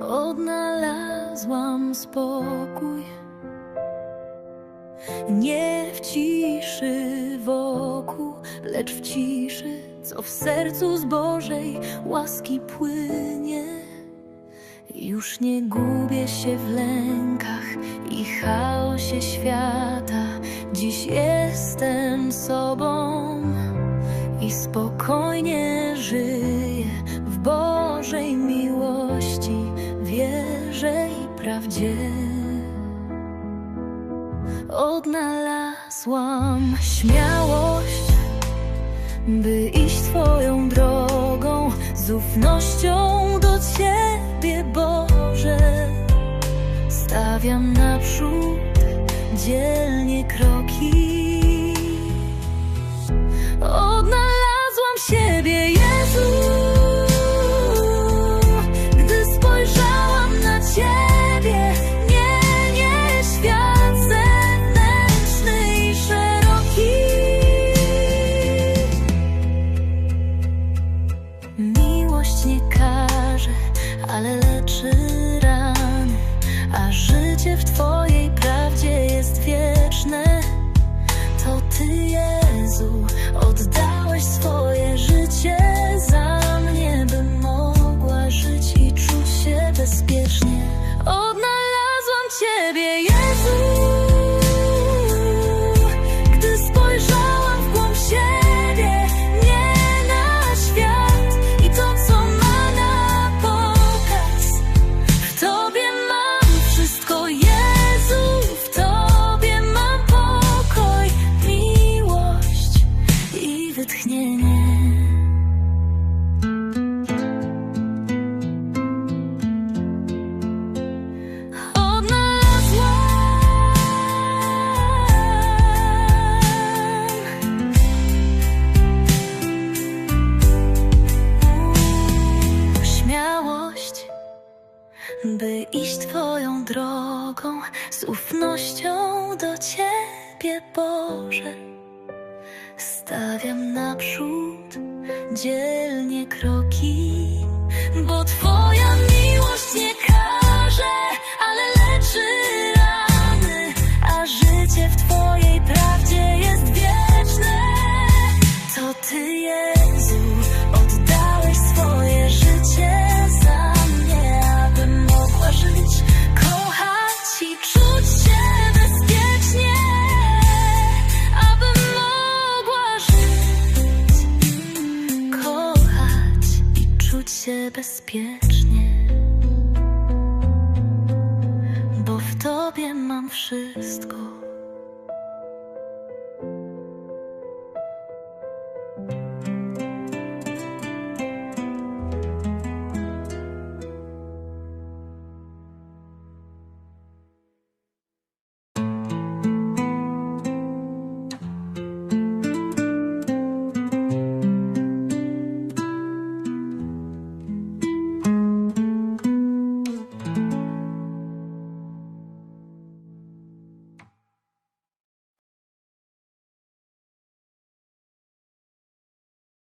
Odnalazłam spokój Nie w ciszy wokół, lecz w ciszy, co w sercu z Bożej łaski płynie. Już nie gubię się w lękach i chaosie świata. Dziś jestem sobą i spokojnie żyję prawdzie. Odnalazłam śmiałość, by iść Twoją drogą z ufnością do Ciebie, Boże. Stawiam naprzód dzielnie kroki. By iść Twoją drogą z ufnością do Ciebie, Boże. Stawiam naprzód dzielnie kroki, bezpiecznie, bo w tobie mam wszystko.